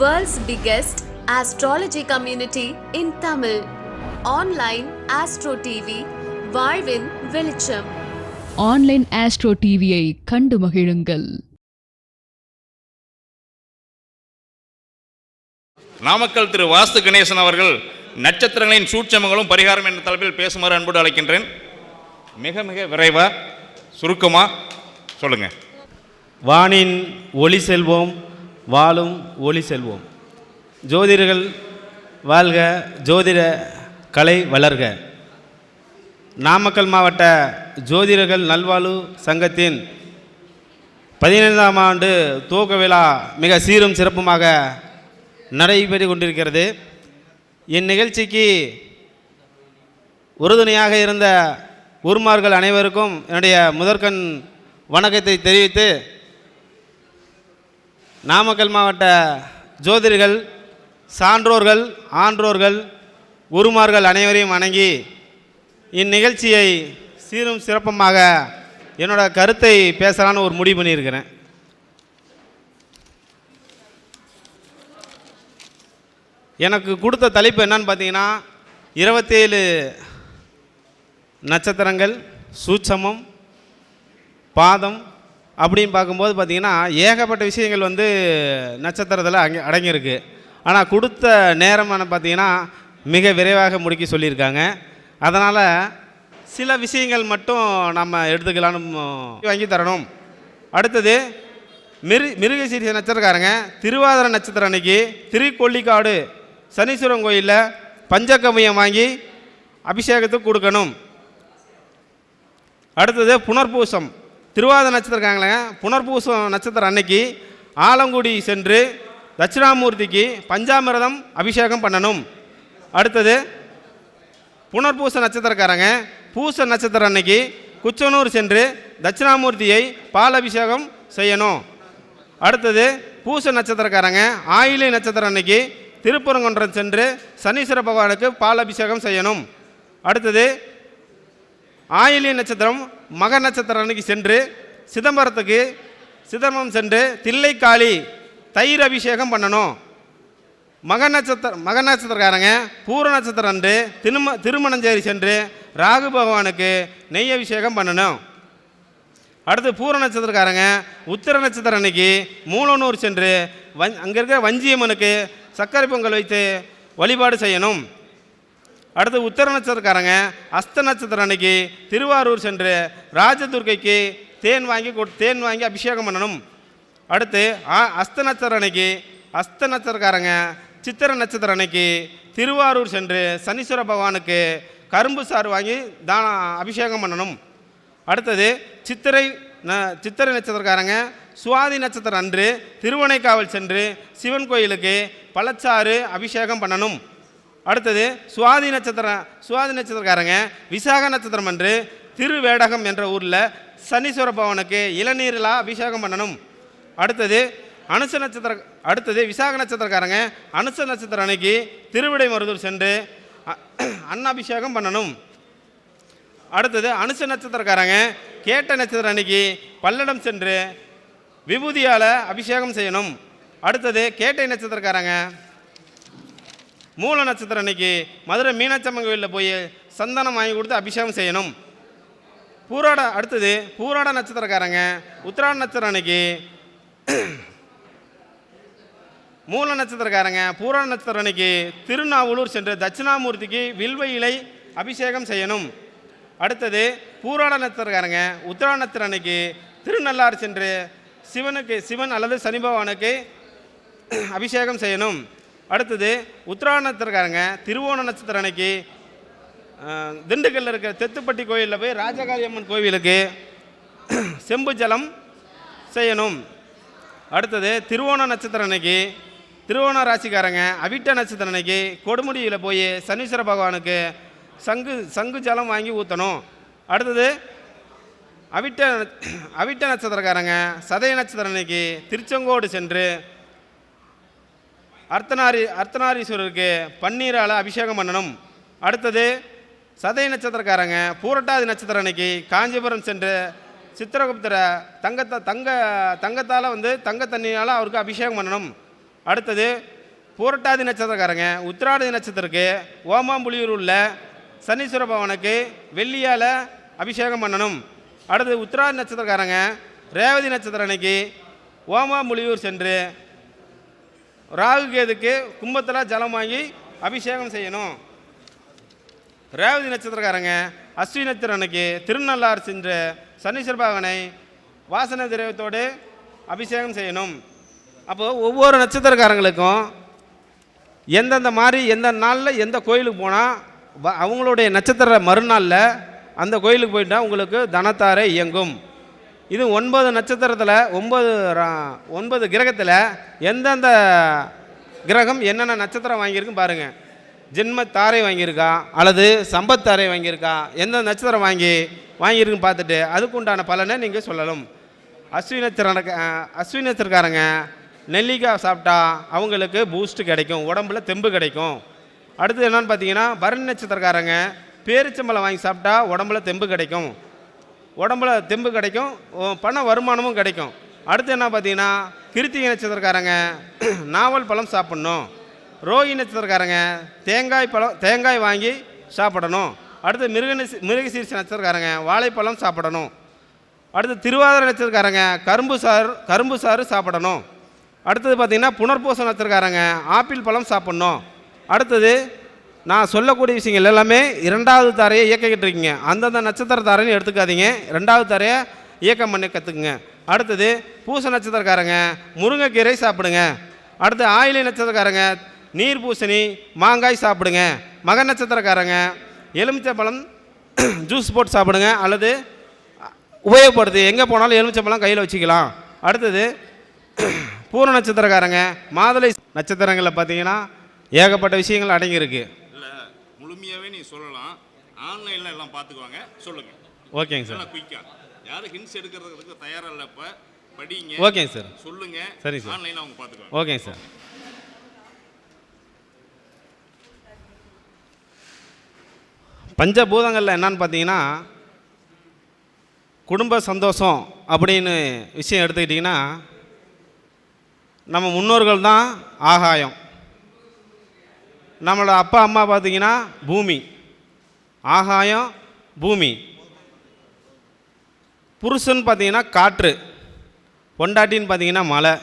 World's biggest astrology community in Tamil. Online Astro TV, வாழ்வின் வெளிச்சம். Online astro டிவியை கண்டு மகிழுங்கள். நாமக்கல் திரு வாஸ்து கணேசன் அவர்கள் நட்சத்திரங்களின் சூட்சமங்களும் பரிகாரம் என்ற தலைப்பில் பேசுமாறு அன்போடு அழைக்கின்றேன். மிக மிக விரைவா சுருக்கமா சொல்லுங்க. வானின் ஒளி செல்வோம் வாழும் ஒளி செல்வோம். ஜோதிடர்கள் வாழ்க ஜோதிட கலை வளர்க. நாமக்கல் மாவட்ட ஜோதிடர்கள் நல்வாழ்வு சங்கத்தின் பதினைந்தாம் ஆண்டு துவக்க விழா மிக சீரும் சிறப்புமாக நடைபெற்று கொண்டிருக்கிறது. இந்நிகழ்ச்சிக்கு உறுதுணையாக இருந்த உருமார்கள் அனைவருக்கும் என்னுடைய முதற்கண் வணக்கத்தை தெரிவித்து நாமக்கல் மாவட்ட ஜோதிடர்கள் சான்றோர்கள் ஆன்றோர்கள் குருமார்கள் அனைவரையும் வணங்கி இந்நிகழ்ச்சியை சீரும் சிறப்பமாக என்னோட கருத்தை பேசலான்னு ஒரு முடிவு பண்ணியிருக்கிறேன். எனக்கு கொடுத்த தலைப்பு என்னன்னு பார்த்தீங்கன்னா இருபத்தேழு நட்சத்திரங்கள் சூட்சமம் பாதம் அப்படின்னு பார்க்கும்போது பார்த்திங்கன்னா ஏகப்பட்ட விஷயங்கள் வந்து நட்சத்திரத்தில் அங்கே அடங்கியிருக்கு. ஆனால் கொடுத்த நேரம் பார்த்தீங்கன்னா மிக விரைவாக முடிக்க சொல்லியிருக்காங்க. அதனால் சில விஷயங்கள் மட்டும் நம்ம எடுத்துக்கலான்னு வாங்கி தரணும். அடுத்தது மிரு மிருகசீரிய நட்சத்திரக்காரங்க திருவாதிரை நட்சத்திரம் அன்னைக்கு திருக்கொல்லிக்காடு சனீஸ்வரன் கோயிலில் பஞ்சகவியம் வாங்கி அபிஷேகத்துக்கு கொடுக்கணும். அடுத்தது புனர்பூசம். திருவாத நட்சத்திரக்காங்களே புனர்பூசம் நட்சத்திரம் அன்னைக்கு ஆலங்குடி சென்று தட்சிணாமூர்த்திக்கு பஞ்சாமிரதம் அபிஷேகம் பண்ணணும். அடுத்தது புனர்பூச நட்சத்திரக்காரங்க பூச நட்சத்திரம் அன்னைக்கு குச்சனூர் சென்று தட்சிணாமூர்த்தியை பால் அபிஷேகம் செய்யணும். அடுத்தது பூச நட்சத்திரக்காரங்க ஆயிலை நட்சத்திரம் அன்னைக்கு திருப்பரங்குன்றம் சென்று சனீஸ்வர பகவானுக்கு பால் அபிஷேகம் செய்யணும். அடுத்தது ஆயிலிய நட்சத்திரம் மக நட்சத்திரம் அன்னைக்கு சென்று சிதம்பரத்துக்கு சிதம்பரம் சென்று தில்லைக்காளி தயிர் அபிஷேகம் பண்ணணும். மக நட்சத்திரம் மக நட்சத்திரக்காரங்க பூர நட்சத்திரம் அன்று திரும திருமணஞ்சேரி சென்று ராகு பகவானுக்கு நெய் அபிஷேகம் பண்ணணும். அடுத்து பூர நட்சத்திரக்காரங்க உத்திர நட்சத்திரம் அன்னைக்கு மூலனூர் சென்று வஞ் அங்கே இருக்கிற வஞ்சியம்மனுக்கு சர்க்கரை பொங்கல் வைத்து வழிபாடு செய்யணும். அடுத்து உத்தர நட்சத்திரக்காரங்க அஸ்த நட்சத்திரம் அன்னைக்கு திருவாரூர் சென்று ராஜதுர்கைக்கு தேன் வாங்கி தேன் வாங்கி அபிஷேகம் பண்ணணும். அடுத்து ஆ- அஸ்த நட்சத்திரம் அன்னைக்கு அஸ்த நட்சத்திரக்காரங்க சித்திர நட்சத்திரம் அன்னைக்கு திருவாரூர் சென்று சனீஸ்வர பகவானுக்கு கரும்பு சாறு வாங்கி தான அபிஷேகம் பண்ணணும். அடுத்தது சித்திரை ந சித்திரை நட்சத்திரக்காரங்க சுவாதி நட்சத்திரம் அன்று திருவனைக்காவல் சென்று சிவன் கோயிலுக்கு பழச்சாறு அபிஷேகம் பண்ணணும். அடுத்தது சுவாதி நட்சத்திரம் சுவாதி நட்சத்திரக்காரங்க விசாக நட்சத்திரம் அன்று திருவேடகம் என்ற ஊரில் சனீஸ்வர பவனுக்கு இளநீரில் அபிஷேகம் பண்ணணும். அடுத்தது அனுச நட்சத்திர அடுத்தது விசாக நட்சத்திரக்காரங்க அனுச நட்சத்திரம் அன்னைக்கு திருவிடை மருதூர் சென்று அ- அன்னாபிஷேகம் பண்ணணும். அடுத்தது அனுச நட்சத்திரக்காரங்க கேட்ட நட்சத்திரம் அன்னைக்கு பல்லடம் சென்று விபூதியால் அபிஷேகம் செய்யணும். அடுத்தது கேட்டை நட்சத்திரக்காரங்க மூல நட்சத்திரம் அன்னைக்கு மதுரை மீனாட்சம்மன் கோயிலில் போய் சந்தனம் வாங்கி கொடுத்து அபிஷேகம் செய்யணும். பூராட அடுத்தது பூராட நட்சத்திரக்காரங்க உத்திராட நட்சத்திரம் அன்னைக்கு மூல நட்சத்திரக்காரங்க பூராட நட்சத்திரம் அன்னைக்கு திருநாவலூர் சென்று தட்சிணாமூர்த்திக்கு வில்வ இலை அபிஷேகம் செய்யணும். அடுத்தது பூராட நட்சத்திரக்காரங்க உத்திராட நட்சத்திரம் அன்னைக்கு திருநள்ளாறு சென்று சிவனுக்கு சிவன் அல்லது சனி பகவானுக்கு அபிஷேகம் செய்யணும். அடுத்தது உத்திராட நட்சத்திரக்காரங்க திருவோண நட்சத்திரம் அன்னைக்கு திண்டுக்கல்லில் இருக்கிற தெத்துப்பட்டி கோயிலில் போய் ராஜகாளியம்மன் கோவிலுக்கு செம்பு ஜலம் செய்யணும். அடுத்தது திருவோண நட்சத்திரம் அன்னைக்கு திருவோண ராசிக்காரங்க அவிட்ட நட்சத்திரம் அன்னைக்கு கொடுமுடியில் போய் சனீஸ்வர பகவானுக்கு சங்கு சங்கு ஜலம் வாங்கி ஊற்றணும் அடுத்தது அவிட்ட அவிட்ட நட்சத்திரக்காரங்க சதய நட்சத்திரம் அன்னைக்கு திருச்செங்கோடு சென்று அர்த்தநாரி அர்த்தநாரீஸ்வரருக்கு பன்னீரால் அபிஷேகம் பண்ணணும். அடுத்தது சதய நட்சத்திரக்காரங்க பூரட்டாதி நட்சத்திரம் அன்னைக்கு காஞ்சிபுரம் சென்று சித்திரகுப்தரை தங்கத்தை தங்க தங்கத்தால் வந்து தங்க தண்ணியால் அவருக்கு அபிஷேகம் பண்ணணும். அடுத்தது பூரட்டாதி நட்சத்திரக்காரங்க உத்திராடி நட்சத்திரக்கு ஓமாம்புலியூர் உள்ள சனீஸ்வர பவனுக்கு வெள்ளியால் அபிஷேகம் பண்ணணும். அடுத்தது உத்திராதி நட்சத்திரக்காரங்க ரேவதி நட்சத்திரம் அன்னைக்கு ஓமாம்புலியூர் சென்று ராகு கேதுக்கு கும்பத்தில் ஜலம் வாங்கி அபிஷேகம் செய்யணும். ரேவதி நட்சத்திரக்காரங்க அஸ்வி நட்சத்திரம் அன்னைக்கு திருநள்ளாறு சென்று சனீஸ்வர பகவானை வாசனை திரவத்தோடு அபிஷேகம் செய்யணும். அப்போது ஒவ்வொரு நட்சத்திரக்காரங்களுக்கும் எந்தெந்த மாதிரி எந்த நாளில் எந்த கோயிலுக்கு போனால் அவங்களுடைய நட்சத்திர மறுநாளில் அந்த கோயிலுக்கு போயிட்டால் உங்களுக்கு தனத்தாரை இயங்கும். இது ஒன்பது நட்சத்திரத்தில் ஒன்பது ஒன்பது கிரகத்தில் எந்தெந்த கிரகம் என்னென்ன நட்சத்திரம் வாங்கியிருக்குன்னு பாருங்கள் ஜென்ம தாரை வாங்கியிருக்கா அல்லது சம்பத் தாரை வாங்கியிருக்கா எந்த நட்சத்திரம் வாங்கி வாங்கியிருக்குன்னு பார்த்துட்டு அதுக்குண்டான பலனை நீங்கள் சொல்லணும் அஸ்வினி நட்சத்திரம் அஸ்வினி நட்சத்திரக்காரங்க நெல்லிக்காய் சாப்பிட்டா அவங்களுக்கு பூஸ்ட் கிடைக்கும் உடம்புல தெம்பு கிடைக்கும். அடுத்து என்னென்னு பார்த்தீங்கன்னா பரணி நட்சத்திரக்காரங்க பேரிச்சம்பழம் வாங்கி சாப்பிட்டா உடம்புல தெம்பு கிடைக்கும். உடம்புல தெம்பு கிடைக்கும் ஓ, பண வருமானமும் கிடைக்கும். அடுத்து என்ன பார்த்தீங்கன்னா கிருத்திகை நட்சத்திரக்காரங்க நாவல் பழம் சாப்பிட்ணும். ரோஹி நட்சத்திரக்காரங்க தேங்காய் பழம் தேங்காய் வாங்கி சாப்பிடணும். அடுத்து மிருக மிருகசீரிச நட்சத்திரக்காரங்க வாழைப்பழம் சாப்பிடணும். அடுத்து திருவாதிர நட்சத்திரக்காரங்க கரும்பு சாறு கரும்பு சாறு சாப்பிடணும். அடுத்தது பார்த்திங்கன்னா புனர்பூச நட்சத்திரக்காரங்க ஆப்பிள் பழம் சாப்பிட்ணும். அடுத்தது நான் சொல்லக்கூடிய விஷயங்கள் எல்லாமே இரண்டாவது தாரையை இயக்கிக்கிட்டு இருக்கீங்க. அந்தந்த நட்சத்திர தாரைன்னு எடுத்துக்காதீங்க. ரெண்டாவது தாரையை இயக்கம் பண்ணி கற்றுக்குங்க அடுத்தது பூச நட்சத்திரக்காரங்க முருங்கைக்கீரை சாப்பிடுங்க. அடுத்து ஆயிலை நட்சத்திரக்காரங்க நீர் பூசணி மாங்காய் சாப்பிடுங்க. மக நட்சத்திரக்காரங்க எலுமிச்சை பழம் ஜூஸ் போட்டு சாப்பிடுங்க. அல்லது உபயோகப்படுது எங்கே போனாலும் எலுமிச்சம்பழம் கையில் வச்சுக்கலாம். அடுத்தது பூர்ண நட்சத்திரக்காரங்க மாதுளை நட்சத்திரங்களில் பார்த்தீங்கன்னா ஏகப்பட்ட விஷயங்கள் அடங்கியிருக்கு. இல்லை முழுமையாகவே நீ சொல்லலாம். ஆன்லைனில் எல்லாம் பார்த்துக்குவாங்க. சொல்லுங்க. ஓகேங்க சார். எல்லாம் குயிக்காக யாரும் ஹின்ஸ் எடுக்கிறதுக்கு தயாராக இல்லை இப்போ படிங்க. ஓகேங்க சார். சொல்லுங்க. சரி சார். ஆன்லைனில் அவங்க பார்த்துக்குவாங்க. ஓகேங்க சார். பஞ்சபூதங்களில் என்னன்னு பார்த்தீங்கன்னா குடும்ப சந்தோஷம் அப்படின்னு விஷயம் எடுத்துக்கிட்டிங்கன்னா நம்ம முன்னோர்கள் தான் ஆகாயம். நம்மளோட அப்பா அம்மா பார்த்தீங்கன்னா பூமி. ஆகாயம் பூமி. புருஷன் பார்த்தீங்கன்னா காற்று. பொண்டாட்டின்னு பார்த்தீங்கன்னா மலை.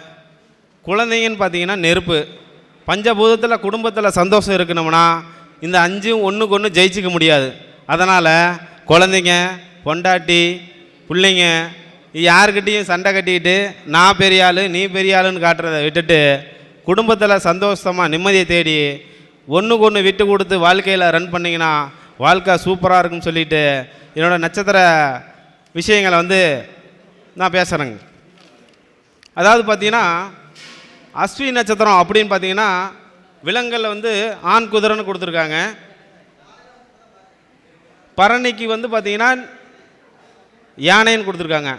குழந்தைங்கன்னு பார்த்தீங்கன்னா நெருப்பு. பஞ்சபூதத்தில் குடும்பத்தில் சந்தோஷம் இருக்கணும்னா இந்த அஞ்சும் ஒன்றுக்கு ஒன்று ஜெயிச்சிக்க முடியாது. அதனால் குழந்தைங்க பொண்டாட்டி பிள்ளைங்க யாருக்கிட்டேயும் சண்டை கட்டிக்கிட்டு நான் பெரிய ஆள் நீ பெரிய ஆளுன்னு காட்டுறதை விட்டுட்டு குடும்பத்தில் சந்தோஷமாக நிம்மதியை தேடி ஒன்றுக்கு ஒன்று விட்டு கொடுத்து வாழ்க்கையில் ரன் பண்ணிங்கன்னா வாழ்க்கை சூப்பராக இருக்குன்னு சொல்லிட்டு என்னோடய நட்சத்திர விஷயங்களை வந்து நான் பேசுகிறேங்க அதாவது பார்த்தீங்கன்னா அஸ்வி நட்சத்திரம் அப்படின்னு பார்த்தீங்கன்னா விலங்குகளில் வந்து ஆண் குதிரைன்னு கொடுத்துருக்காங்க. பரணிக்கு வந்து பார்த்தீங்கன்னா யானைன்னு கொடுத்துருக்காங்க.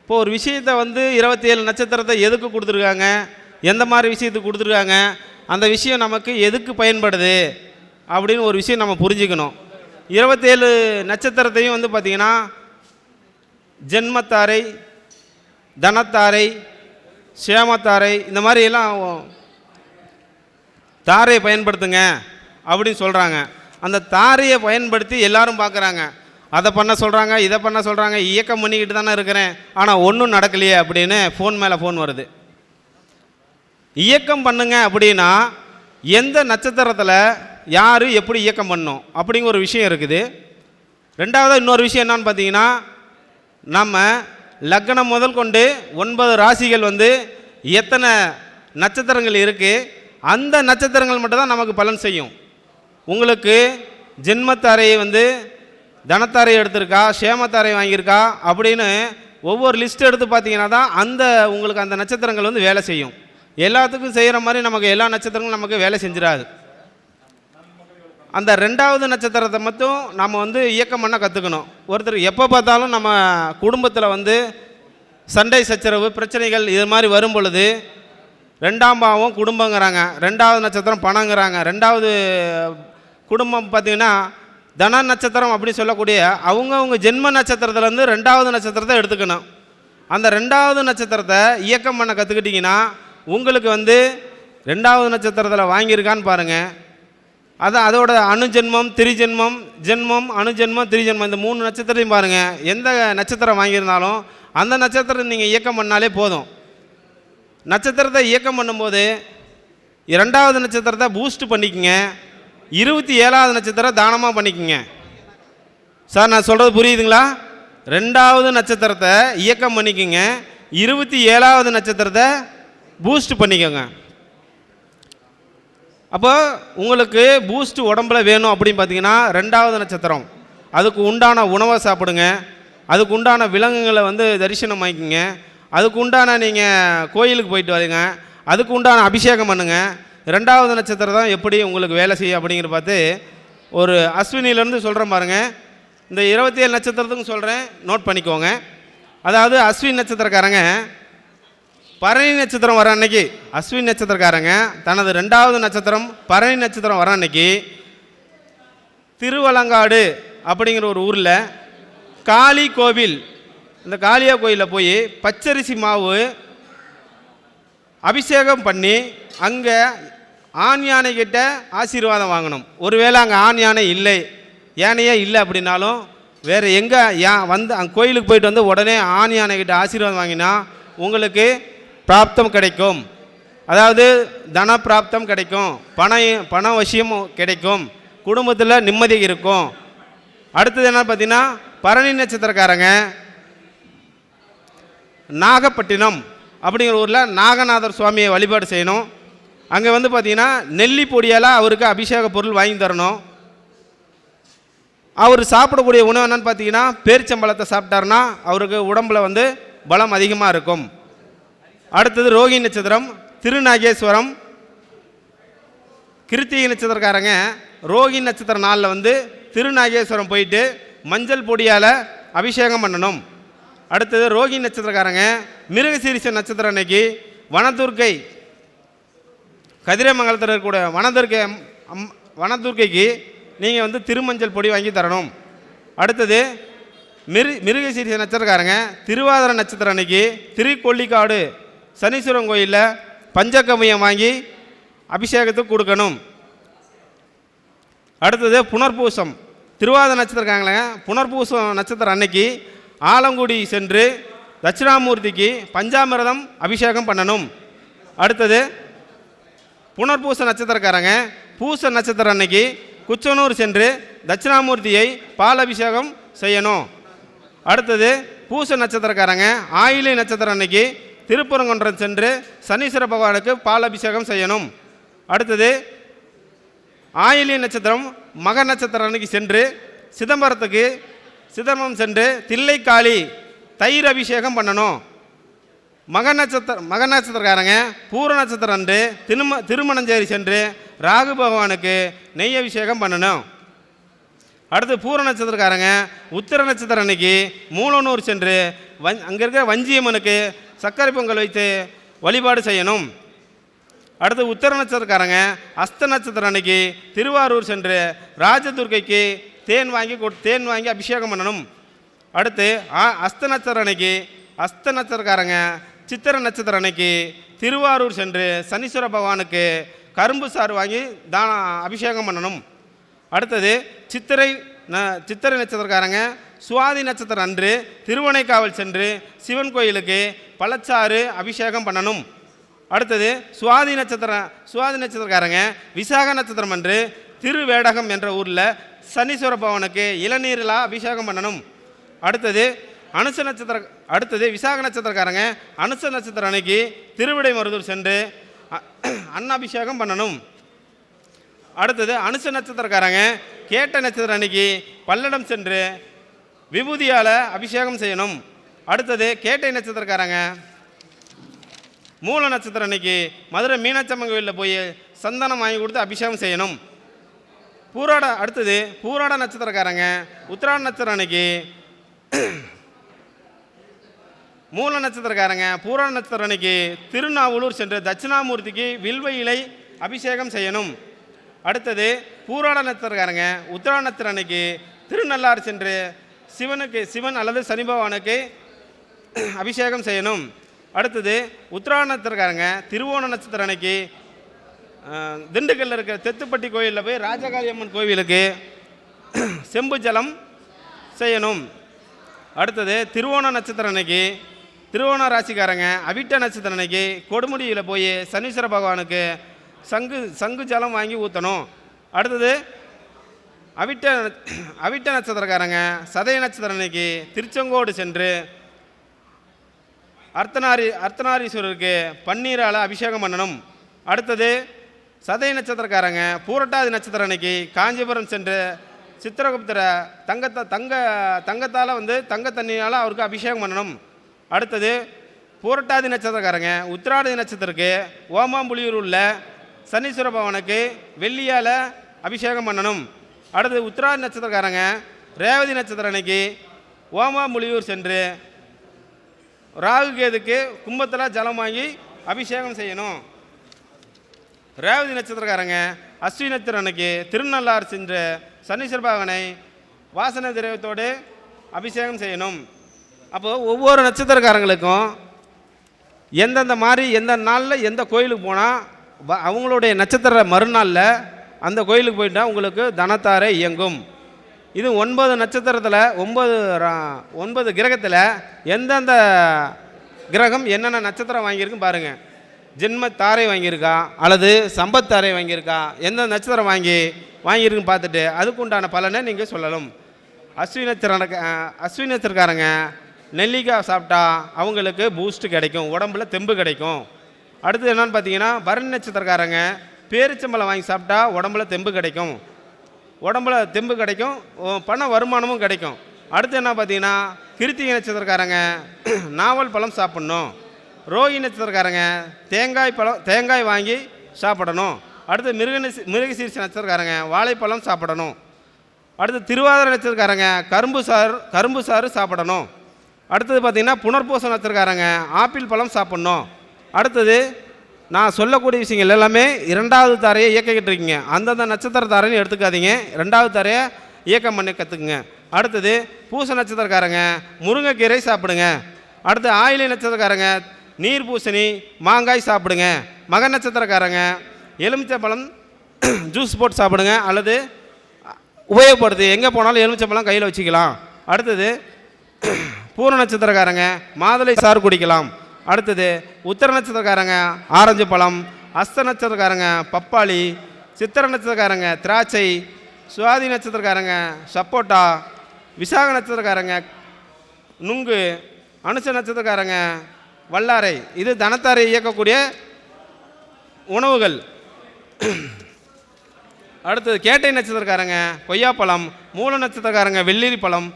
இப்போ ஒரு விஷயத்தை வந்து இருபத்தி ஏழு நட்சத்திரத்தை எதுக்கு கொடுத்துருக்காங்க? எந்த மாதிரி விஷயத்துக்கு கொடுத்துருக்காங்க? அந்த விஷயம் நமக்கு எதுக்கு பயன்படுது அப்படின்னு ஒரு விஷயம் நம்ம புரிஞ்சுக்கணும். இருபத்தேழு நட்சத்திரத்தையும் வந்து பார்த்திங்கன்னா ஜென்மத்தாரை தனத்தாரை சேமத்தாரை இந்த மாதிரியெல்லாம் தாரையை பயன்படுத்துங்க அப்படின்னு சொல்கிறாங்க அந்த தாரையை பயன்படுத்தி எல்லாரும் பார்க்குறாங்க. அதை பண்ண சொல்கிறாங்க இதை பண்ண சொல்கிறாங்க இயக்கம் பண்ணிக்கிட்டு தானே இருக்கிறேன் ஆனால் ஒன்றும் நடக்கலையே அப்படின்னு ஃபோன் மேலே ஃபோன் வருது. இயக்கம் பண்ணுங்க அப்படின்னா எந்த நட்சத்திரத்தில் யார் எப்படி இயக்கம் பண்ணும் அப்படிங்கிற ஒரு விஷயம் இருக்குது. ரெண்டாவது இன்னொரு விஷயம் என்னன்னு பார்த்தீங்கன்னா நம்ம லக்னம் முதல் கொண்டு ஒன்பது ராசிகள் வந்து எத்தனை நட்சத்திரங்கள் இருக்குது அந்த நட்சத்திரங்கள் மட்டும்தான் நமக்கு பலன் செய்யும். உங்களுக்கு ஜென்மத்தாரையை வந்து தனத்தாரை எடுத்திருக்கா சேமத்தாரையை வாங்கியிருக்கா அப்படின்னு ஒவ்வொரு லிஸ்ட் எடுத்து பார்த்தீங்கன்னா தான் அந்த உங்களுக்கு அந்த நட்சத்திரங்கள் வந்து வேலை செய்யும். எல்லாத்துக்கும் செய்கிற மாதிரி நமக்கு எல்லா நட்சத்திரங்களும் நமக்கு வேலை செஞ்சிடாது. அந்த ரெண்டாவது நட்சத்திரத்தை மட்டும் நம்ம வந்து இயக்கம் பண்ண கற்றுக்கணும் ஒருத்தர் எப்போ பார்த்தாலும் நம்ம குடும்பத்தில் வந்து சண்டை சச்சரவு பிரச்சனைகள் இது மாதிரி வரும் பொழுது ரெண்டாம் பாவம் குடும்பங்கிறாங்க ரெண்டாவது நட்சத்திரம் பணங்கிறாங்க ரெண்டாவது குடும்பம் பார்த்திங்கன்னா தன நட்சத்திரம் அப்படின்னு சொல்லக்கூடிய அவங்கவுங்க ஜென்ம நட்சத்திரத்துலேருந்து ரெண்டாவது நட்சத்திரத்தை எடுத்துக்கணும். அந்த ரெண்டாவது நட்சத்திரத்தை இயக்கம் பண்ண கற்றுக்கிட்டிங்கன்னா உங்களுக்கு வந்து ரெண்டாவது நட்சத்திரத்தில் வாங்கியிருக்கான்னு பாருங்கள் அதான் அதோட அணுஜென்மம் திரிஜென்மம் ஜென்மம் அணுஜென்மம் திரிஜென்மம் இந்த மூணு நட்சத்திரத்தையும் பாருங்கள் எந்த நட்சத்திரம் வாங்கியிருந்தாலும் அந்த நட்சத்திரம் நீங்கள் இயக்கம் பண்ணாலே போதும். நட்சத்திரத்தை இயக்கம் பண்ணும்போது இரண்டாவது நட்சத்திரத்தை பூஸ்ட் பண்ணிக்கோங்க. இருபத்தி ஏழாவது நட்சத்திரம் தானமாக பண்ணிக்கோங்க. சார் நான் சொல்கிறது புரியுதுங்களா? ரெண்டாவது நட்சத்திரத்தை இயக்கம் பண்ணிக்கோங்க. இருபத்தி ஏழாவது நட்சத்திரத்தை பூஸ்ட் பண்ணிக்கோங்க. அப்போ உங்களுக்கு பூஸ்ட் உடம்புல வேணும் அப்படின்னு பார்த்தீங்கன்னா ரெண்டாவது நட்சத்திரம். அதுக்கு உண்டான உணவை சாப்பிடுங்க. அதுக்கு உண்டான விலங்குகளை வந்து தரிசனம் வாங்கிக்கிங்க. அதுக்கு உண்டான நீங்கள் கோயிலுக்கு போயிட்டு வரீங்க. அதுக்கு உண்டான அபிஷேகம் பண்ணுங்கள் ரெண்டாவது நட்சத்திரம் தான் எப்படி உங்களுக்கு வேலை செய்யும் அப்படிங்கிற பார்த்து ஒரு அஸ்வினிலேருந்து சொல்கிறேன் பாருங்க. இந்த இருபத்தி ஏழு நட்சத்திரத்துக்கும் சொல்கிறேன் நோட் பண்ணிக்கோங்க. அதாவது அஸ்வின் நட்சத்திரக்காரங்க பரணி நட்சத்திரம் வர அன்னைக்கு அஸ்வின் நட்சத்திரக்காரங்க தனது ரெண்டாவது நட்சத்திரம் பரணி நட்சத்திரம் வர அன்னைக்கு திருவலங்காடு அப்படிங்கிற ஒரு ஊரில் காளி கோவில் இந்த காளியா கோயிலில் போய் பச்சரிசி மாவு அபிஷேகம் பண்ணி அங்கே ஆண் யானை ஆசீர்வாதம் வாங்கணும். ஒருவேளை அங்கே ஆண் யானை இல்லை யானையே இல்லை அப்படின்னாலும் வேறு எங்கே யா வந்து அங்கே கோயிலுக்கு போயிட்டு வந்து உடனே ஆண் யானை ஆசீர்வாதம் வாங்கினா உங்களுக்கு பிராப்தம் கிடைக்கும். அதாவது தன பிராப்தம் கிடைக்கும். பண பண வசியம் கிடைக்கும். குடும்பத்தில் நிம்மதி இருக்கும். அடுத்தது என்ன பார்த்தீங்கன்னா பரணி நட்சத்திரக்காரங்க நாகப்பட்டினம் அப்படிங்கிற ஊரில் நாகநாதர் சுவாமியை வழிபாடு செய்யணும். அங்கே வந்து பார்த்தீங்கன்னா நெல்லி பொடியால் அவருக்கு அபிஷேக பொருள் வாங்கி தரணும். அவர் சாப்பிடக்கூடிய உணவு என்னென்னு பார்த்தீங்கன்னா பேரிச்சம்பழத்தை சாப்பிட்டாருன்னா அவருக்கு உடம்புல வந்து பலம் அதிகமாக இருக்கும். அடுத்தது ரோகி நட்சத்திரம் திருநாகேஸ்வரம். கிருத்திகை நட்சத்திரக்காரங்க ரோகி நட்சத்திர நாளில் வந்து திருநாகேஸ்வரம் போயிட்டு மஞ்சள் பொடியால் அபிஷேகம் பண்ணணும். அடுத்தது ரோகி நட்சத்திரக்காரங்க மிருகசீரிச நட்சத்திரம் அன்னைக்கு வனதுர்க்கை கதிரமங்கலத்தில் இருக்கக்கூடிய வனதுர்க்கை அம்- அம் வனதுர்க்கைக்கு நீங்கள் வந்து திருமஞ்சள் பொடி வாங்கி தரணும். அடுத்தது மிரு மிருகசீரிச நட்சத்திரக்காரங்க திருவாதிர நட்சத்திரம் அன்னைக்கு திருக்கொல்லிக்காடு சனீஸ்வரன் கோயிலில் பஞ்சகமியம் வாங்கி அபிஷேகத்துக்கு கொடுக்கணும். அடுத்தது புனர்பூசம். திருவாத நட்சத்திரக்காங்களே புனர்பூசம் நட்சத்திரம் அன்னைக்கு ஆலங்குடி சென்று தட்சிணாமூர்த்திக்கு பஞ்சாமிரதம் அபிஷேகம் பண்ணணும். அடுத்தது புனர்பூச நட்சத்திரக்காரங்க பூச நட்சத்திரம் அன்னைக்கு குச்சனூர் சென்று தட்சிணாமூர்த்தியை பால் அபிஷேகம் செய்யணும். அடுத்தது பூச நட்சத்திரக்காரங்க ஆயிலை நட்சத்திரம் அன்னைக்கு திருப்பரங்குன்றம் சென்று சனீஸ்வர பகவானுக்கு பால் அபிஷேகம் செய்யணும். அடுத்தது ஆயிலி நட்சத்திரம் மக நட்சத்திரம் அன்னைக்கு சென்று சிதம்பரத்துக்கு சிதம்பரம் சென்று தில்லைக்காளி தயிர் அபிஷேகம் பண்ணணும். மக நட்சத்திர மக நட்சத்திரக்காரங்க பூர நட்சத்திரம் அன்று திரும திருமணஞ்சேரி சென்று ராகு பகவானுக்கு நெய் அபிஷேகம் பண்ணணும். அடுத்து பூர நட்சத்திரக்காரங்க உத்திர நட்சத்திரம் அன்னைக்கு மூலனூர் சென்று வஞ் அங்கே இருக்கிற வஞ்சியம்மனுக்கு சர்க்கரை பொங்கல் வைத்து வழிபாடு செய்யணும். அடுத்து உத்தர நட்சத்திரக்காரங்க அஸ்த நட்சத்திரம் அன்னைக்கு திருவாரூர் சென்று ராஜதுர்க்கைக்கு தேன் வாங்கி கொடு தேன் வாங்கி அபிஷேகம் பண்ணணும். அடுத்து ஆ- அஸ்த நட்சத்திரம் அன்னைக்கு அஸ்த நட்சத்திரக்காரங்க சித்திர நட்சத்திரம் அன்னைக்கு திருவாரூர் சென்று சனீஸ்வர பகவானுக்கு கரும்பு சாறு வாங்கி தான அபிஷேகம் பண்ணணும். அடுத்தது சித்திரை ந சித்திரை நட்சத்திரக்காரங்க சுவாதி நட்சத்திரம் அன்று திருவனைக்காவல் சென்று சிவன் கோயிலுக்கு பழச்சாறு அபிஷேகம் பண்ணணும். அடுத்தது சுவாதி நட்சத்திரம் சுவாதி நட்சத்திரக்காரங்க விசாக நட்சத்திரம் அன்று திருவேடகம் என்ற ஊரில் சனீஸ்வர பவனுக்கு இளநீரில் அபிஷேகம் பண்ணணும். அடுத்தது அனுச நட்சத்திர அடுத்தது விசாக நட்சத்திரக்காரங்க அனுச நட்சத்திரம் அன்னைக்கு திருவிடைமருதூர் சென்று அ- அன்னாபிஷேகம் பண்ணணும். அடுத்தது அனுச நட்சத்திரக்காரங்க கேட்ட நட்சத்திரம் அன்னைக்கு பல்லடம் சென்று விபூதியால் அபிஷேகம் செய்யணும். அடுத்தது கேட்டை நட்சத்திரக்காரங்க. மூல நட்சத்திரம் அன்னைக்கு மதுரை மீனாட்சம்மன் கோயிலில் போய் சந்தனம் வாங்கி கொடுத்து அபிஷேகம் செய்யணும். பூராட அடுத்தது பூராட நட்சத்திரக்காரங்க. உத்திராட நட்சத்திரம் அன்னைக்கு மூல நட்சத்திரக்காரங்க. பூராட நட்சத்திரம் அன்னைக்கு திருநாவலூர் சென்று தட்சிணாமூர்த்திக்கு வில்வ இலை அபிஷேகம் செய்யணும். அடுத்தது பூராட நட்சத்திரக்காரங்க. உத்திராட நட்சத்திரம் அன்னைக்கு திருநள்ளாறு சென்று சிவனுக்கு சிவன் அல்லது சனி பகவானுக்கு அபிஷேகம் செய்யணும். அடுத்தது உத்திராட நட்சத்திரக்காரங்க திருவோண நட்சத்திரம் அன்னைக்கு திண்டுக்கல்லில் திண்டுக்கல்ல இருக்கிற தெத்துப்பட்டி கோயிலில் போய் ராஜகாளியம்மன் கோவிலுக்கு செம்பு ஜலம் செய்யணும். அடுத்தது திருவோண நட்சத்திரம் அன்னைக்கு திருவோண ராசிக்காரங்க அவிட்ட நட்சத்திரம் அன்னைக்கு கொடுமுடியில் போய் சனீஸ்வர பகவானுக்கு சங்கு சங்கு ஜலம் வாங்கி ஊற்றணும் அடுத்தது அவிட்ட அவிட்ட நட்சத்திரக்காரங்க சதய நட்சத்திரம் அன்னைக்கு திருச்செங்கோடு சென்று அர்த்தநாரி அர்த்தநாரீஸ்வரருக்கு பன்னீரால் அபிஷேகம் பண்ணணும். அடுத்தது சதய நட்சத்திரக்காரங்க பூரட்டாதி நட்சத்திரம் அன்னைக்கு காஞ்சிபுரம் சென்று சித்திரகுப்தரை தங்கத்தை தங்க தங்கத்தால் வந்து தங்க தண்ணியால் அவருக்கு அபிஷேகம் பண்ணணும். அடுத்தது பூரட்டாதி நட்சத்திரக்காரங்க உத்திராடி நட்சத்திரக்கு ஓமாம்புலியூர் உள்ள சனீஸ்வர பவனுக்கு வெள்ளியால் அபிஷேகம் பண்ணணும். அடுத்து உத்திராடி நட்சத்திரக்காரங்க ரேவதி நட்சத்திரம் அன்னைக்கு ஓமாம்புலியூர் சென்று ராகு கேதுக்கு கும்பத்தில் ஜலம் வாங்கி அபிஷேகம் செய்யணும். ரேவதி நட்சத்திரக்காரங்க அஸ்வினி நட்சத்திரம் அன்னைக்கு திருநள்ளாறு சென்று சனீஸ்வர பகவானை வாசன திரவியத்தோடு அபிஷேகம் செய்யணும். அப்போது ஒவ்வொரு நட்சத்திரக்காரங்களுக்கும் எந்தெந்த மாதிரி எந்த நாளில் எந்த கோயிலுக்கு போனால் அவங்களுடைய நட்சத்திர மறுநாளில் அந்த கோயிலுக்கு போயிட்டால் உங்களுக்கு தனத்தாரே இயங்கும். இது ஒன்பது நட்சத்திரத்தில் ஒன்பது ஒன்பது கிரகத்தில் எந்தெந்த கிரகம் என்னென்ன நட்சத்திரம் வாங்கியிருக்குன்னு பாருங்கள் ஜென்ம தாரை வாங்கியிருக்கா அல்லது சம்பத் தாரை வாங்கியிருக்கா எந்த நட்சத்திரம் வாங்கி வாங்கியிருக்குன்னு பார்த்துட்டு அதுக்கு உண்டான பலனை நீங்கள் சொல்லணும் அஸ்வினி நட்சத்திரம் அஸ்வினி நட்சத்திரக்காரங்க நெல்லிக்காய் சாப்பிட்டா அவங்களுக்கு பூஸ்ட் கிடைக்கும் உடம்புல தெம்பு கிடைக்கும். அடுத்து என்னென்னு பார்த்தீங்கன்னா பரணி நட்சத்திரக்காரங்க பேரிச்சம்பழம் வாங்கி சாப்பிட்டா உடம்புல தெம்பு கிடைக்கும். உடம்புல தெம்பு கிடைக்கும் ஓ, பண வருமானமும் கிடைக்கும். அடுத்து என்ன பார்த்தீங்கன்னா கிருத்திகை நட்சத்திரக்காரங்க நாவல் பழம் சாப்பிட்ணும். ரோஹி நட்சத்திரக்காரங்க தேங்காய் பழம் தேங்காய் வாங்கி சாப்பிடணும். அடுத்து மிருக மிருகசீரிசி நட்சத்திரக்காரங்க வாழைப்பழம் சாப்பிடணும். அடுத்து திருவாதிரை நட்சத்திரக்காரங்க கரும்பு சாறு கரும்பு சாறு சாப்பிடணும். அடுத்தது பார்த்திங்கன்னா புனர்பூசம் நட்சத்திரக்காரங்க ஆப்பிள் பழம் சாப்பிட்ணும். அடுத்தது நான் சொல்லக்கூடிய விஷயங்கள் எல்லாமே இரண்டாவது தாரையை இயக்கிக்கிட்டு இருக்கீங்க. அந்தந்த நட்சத்திர தாரைன்னு எடுத்துக்காதீங்க. ரெண்டாவது தாரையை இயக்கம் பண்ணி கற்றுக்குங்க அடுத்தது பூச நட்சத்திரக்காரங்க முருங்கைக்கீரை சாப்பிடுங்க. அடுத்து ஆயிலை நட்சத்திரக்காரங்க நீர் பூசணி மாங்காய் சாப்பிடுங்க. மக நட்சத்திரக்காரங்க எலுமிச்சப்பழம் ஜூஸ் போட்டு சாப்பிடுங்க. அல்லது உபயோகப்படுது எங்கே போனாலும் எலுமிச்சப்பழம் கையில் வச்சுக்கலாம். அடுத்தது பூர நட்சத்திரக்காரங்க மாதுளை சாறு குடிக்கலாம். அடுத்தது உத்தர நட்சத்திரக்காரங்க ஆரஞ்சு பழம் அஸ்த நட்சத்திரக்காரங்க பப்பாளி சித்திர நட்சத்திரக்காரங்க திராட்சை சுவாதி நட்சத்திரக்காரங்க சப்போட்டா விசாக நட்சத்திரக்காரங்க நுங்கு அனுச நட்சத்திரக்காரங்க வல்லாரை. இது தனத்தாரை இயக்கக்கூடிய உணவுகள். அடுத்தது கேட்டை நட்சத்திரக்காரங்க கொய்யாப்பழம் மூல நட்சத்திரக்காரங்க வெள்ளரி பழம்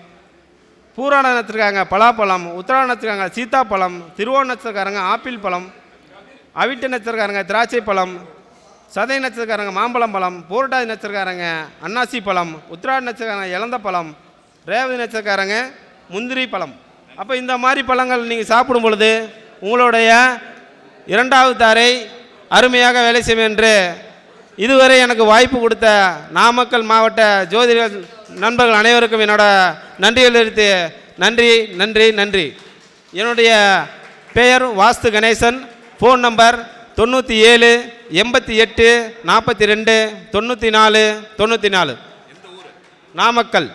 பூராட நட்சத்திரக்காரங்க பலாப்பழம் உத்தராட நட்சத்திரக்காரங்க சீத்தாப்பழம் திருவோண நட்சத்திரக்காரங்க ஆப்பிள் பழம் அவிட்ட நட்சத்திரக்காரங்க திராட்சை பழம் சதை நட்சத்திரக்காரங்க மாம்பழம் பழம் பூரட்டாதி நட்சத்திரக்காரங்க அன்னாசி பழம் உத்திராட நட்சத்திரக்காரங்க இளந்த பழம் ரேவதி நட்சத்திரக்காரங்க முந்திரி பழம். அப்போ இந்த மாதிரி பழங்கள் நீங்கள் சாப்பிடும் பொழுது உங்களுடைய இரண்டாவது தாரை அருமையாக வேலை செய்யும் என்று இதுவரை எனக்கு வாய்ப்பு கொடுத்த நாமக்கல் மாவட்ட ஜோதிட நண்பர்கள் அனைவருக்கும் என்னோட நன்றியை தெரிவித்து நன்றி நன்றி நன்றி. என்னுடைய பெயர் வாஸ்து கணேசன். ஃபோன் நம்பர் தொண்ணூற்றி ஏழு எண்பத்தி எட்டு நாற்பத்தி ரெண்டு தொண்ணூற்றி நாலு தொண்ணூற்றி நாலு. நாமக்கல்.